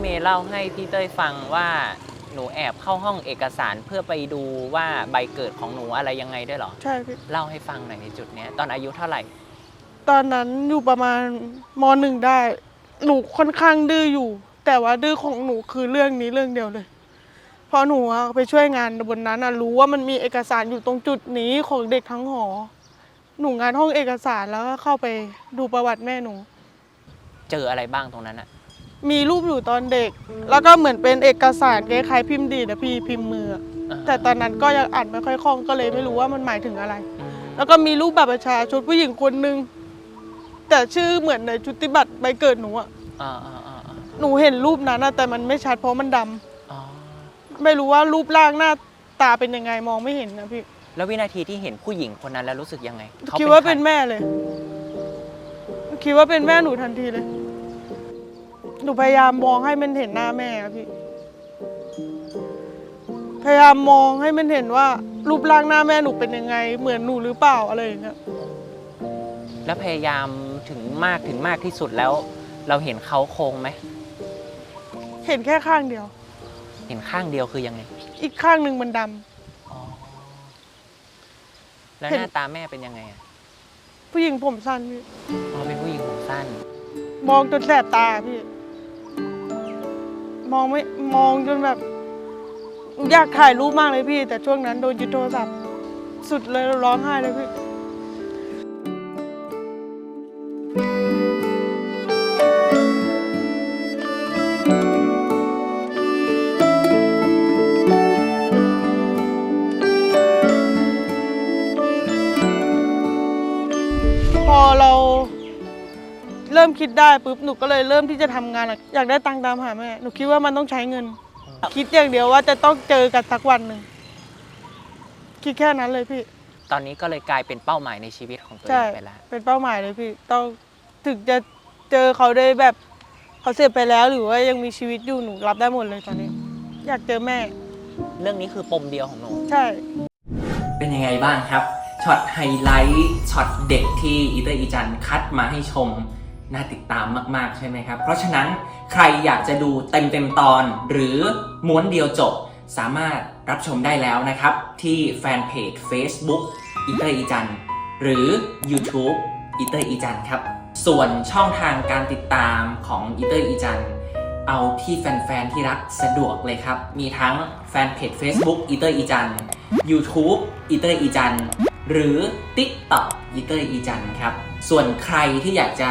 เมย์เล่าให้พี่เต้ยฟังว่าหนูแอบเข้าห้องเอกสารเพื่อไปดูว่าใบเกิดของหนูอะไรยังไงด้วยเหรอ ใช่พี่เล่าให้ฟังหน่อยในจุดเนี้ยตอนอายุเท่าไหร่ ตอนนั้นอยู่ประมาณมหนึ่งได้ หนูค่อนข้างดื้ออยู่ แต่ว่าดื้อของหนูคือเรื่องนี้เรื่องเดียวเลยเพราะหนูอะไปช่วยงานบนนั้นอะรู้ว่ามันมีเอกสารอยู่ตรงจุดนี้ของเด็กทั้งหอ หนูงานห้องเอกสารแล้วก็เข้าไปดูประวัติแม่หนู เจออะไรบ้างตรงนั้นอะ มีรูปอยู่ตอนเด็ก แล้วก็เหมือนเป็นเอกสารคล้ายๆพิมพ์ดีดนะพี่พิมพ์มืออะอ่าแต่ตอนนั้นก็ยังอ่านไม่ค่อยคล่องก็เลยไม่รู้ว่ามันหมายถึงอะไร อืมแล้วก็มีรูปบัตรประชาชนผู้หญิงคนหนึ่งแต่ชื่อเหมือนในชุติบัตรใบเกิดหนูอะอ่าอ่าอ่าอ่าหนูเห็นรูปนั้นอะแต่มันไม่ชัดเพราะมันดำอ๋อไม่รู้ว่ารูปร่างหน้าตาเป็นยังไงมองไม่เห็นนะพี่แล้ววินาทีที่เห็นผู้หญิงคนนั้นแล้วรู้สึกยังไงขคิดว่าเป็นใรแม่เลย คิดว่าเป็นแม่หนูทันทีเลย หนูพยายามมองให้มันเห็นหน้าแม่อะพี่ พยายามมองให้มันเห็นว่า รูปร่างหน้าแม่หนูเป็นยังไง เหมือนหนูหรือเปล่าอะไรอย่างเงี้ยแล้วพยายามถึงมากถึงมากที่สุดแล้ว เราเห็นเขาโครงไหมเห็นแค่ข้างเดียว เห็นข้างเดียวคือยังไงอีกข้างหนึ่งมันดำอ๋อแล้วเห็นหน้าตาแม่เป็นยังไงอะผู้หญิงผมสั้นพี่อ๋อเป็นผู้หญิงผมสั้น มองจนแสบตาพี่ มองไม่มองจนแบบ อยากถ่ายรูปมากเลยพี่ แต่ช่วงนั้นโดนยึดโทรศัพท์สุดเลยร้องไห้เลยพี่ เริ่มคิดได้ปุ๊บหนูก็เลยเริ่มที่จะทำงานอะอยากได้ตังค์ตามหาแม่หนูคิดว่ามันต้องใช้เงิน คิดอย่างเดียวว่าจะต้องเจอกันสักวันหนึ่งคิดแค่นั้นเลยพี่ ตอนนี้ก็เลยกลายเป็นเป้าหมายในชีวิตของตัวเอใช่งไปแล้วเป็นเป้าหมายเลยพี่ต้องถึงจะเจอเขาได้แบบเขาเสียไปแล้วหรือว่ายังมีชีวิตอยู่หนูรับได้หมดเลยตอนนี้ อยากเจอแม่ เรื่องนี้คือปมเดียวของหนูใช่ เป็นยังไงบ้างครับช็อตไฮไลท์ช็อตเด็กที่อีเตอร์อีจันคัดมาให้ชม น่าติดตามมาก ๆ ใช่ไหมครับ เพราะฉะนั้นใครอยากจะดูเต็มเต็มๆตอน หรือม้วนเดียวจบ สามารถรับชมได้แล้วนะครับ ที่แฟนเพจ Facebook อีเตอร์อีจันหรือ YouTube อีเตอร์อีจันครับ ส่วนช่องทางการติดตามของอีเตอร์อีจันเอาที่แฟน ๆ ที่รักสะดวกเลยครับ มีทั้งแฟนเพจ Facebook อีเตอร์อีจัน YouTube อีเตอร์อีจันหรือ TikTok อีเตอร์อีจันครับ ส่วนใครที่อยากจะ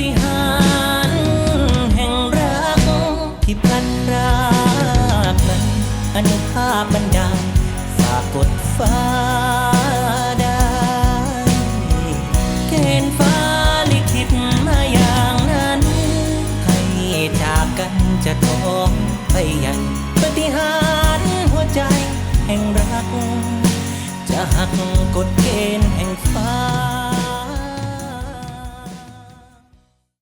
ฏิหารแห่งรักที่พลันรากนั้นอนุภาพบันดาลฝากกดฟ้าได้เกณฑ์ฟ้าลิขิตมาอย่างนั้น ให้จากกันจะท้องไปยังปฏิหารหัวใจแห่งรัก จะหักกฎเกณฑ์แห่งฟ้า